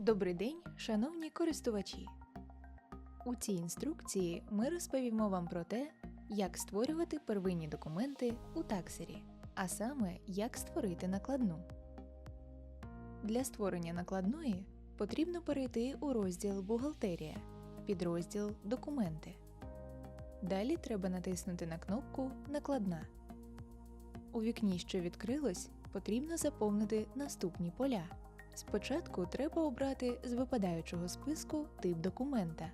Добрий день, шановні користувачі! У цій інструкції ми розповімо вам про те, як створювати первинні документи у таксері, а саме як створити накладну. Для створення накладної потрібно перейти у розділ Бухгалтерія, підрозділ Документи. Далі треба натиснути на кнопку Накладна. У вікні, що відкрилось, потрібно заповнити наступні поля. Спочатку треба обрати з випадаючого списку тип документа,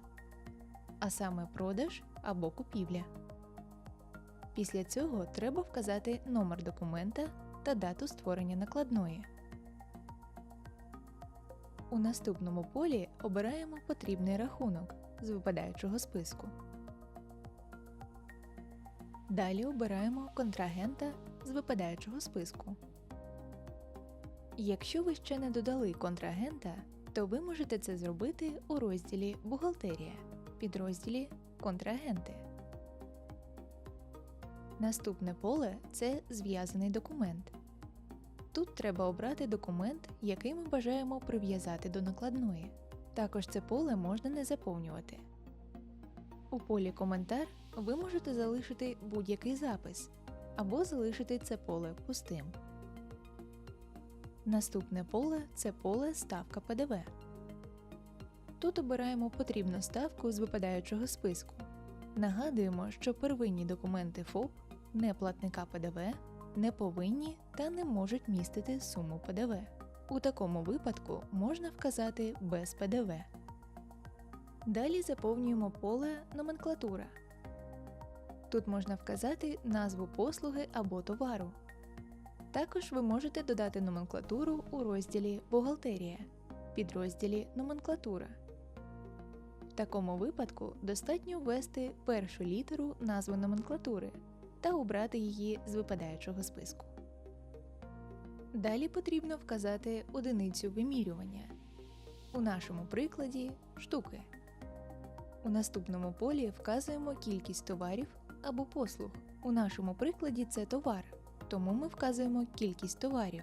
а саме продаж або купівля. Після цього треба вказати номер документа та дату створення накладної. У наступному полі обираємо потрібний рахунок з випадаючого списку. Далі обираємо контрагента з випадаючого списку. Якщо ви ще не додали контрагента, то ви можете це зробити у розділі Бухгалтерія, підрозділі Контрагенти. Наступне поле це зв'язаний документ. Тут треба обрати документ, який ми бажаємо прив'язати до накладної. Також це поле можна не заповнювати. У полі Коментар ви можете залишити будь-який запис або залишити це поле пустим. Наступне поле це поле Ставка ПДВ. Тут обираємо потрібну ставку з випадаючого списку. Нагадуємо, що первинні документи ФОП неплатника ПДВ не повинні та не можуть містити суму ПДВ. У такому випадку можна вказати без ПДВ. Далі заповнюємо поле Номенклатура. Тут можна вказати назву послуги або товару. Також ви можете додати номенклатуру у розділі Бухгалтерія, підрозділі Номенклатура. В такому випадку достатньо ввести першу літеру назви номенклатури та обрати її з випадаючого списку. Далі потрібно вказати одиницю вимірювання. У нашому прикладі штуки. У наступному полі вказуємо кількість товарів або послуг. У нашому прикладі це товар, тому ми вказуємо кількість товарів.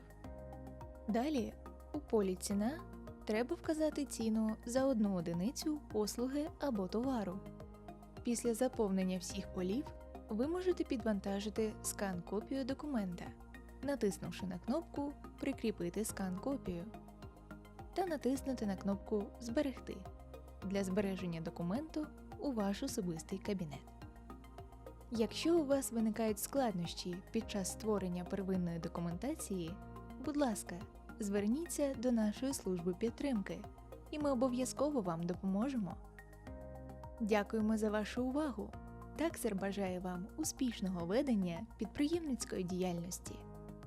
Далі у полі ціна треба вказати ціну за одну одиницю послуги або товару. Після заповнення всіх полів ви можете підвантажити скан копію документа, натиснувши на кнопку Прикріпити скан копію та натиснути на кнопку Зберегти для збереження документу у ваш особистий кабінет. Якщо у вас виникають складнощі під час створення первинної документації, будь ласка, зверніться до нашої служби підтримки, і ми обов'язково вам допоможемо. Дякуємо за вашу увагу! Таксер бажає вам успішного ведення підприємницької діяльності.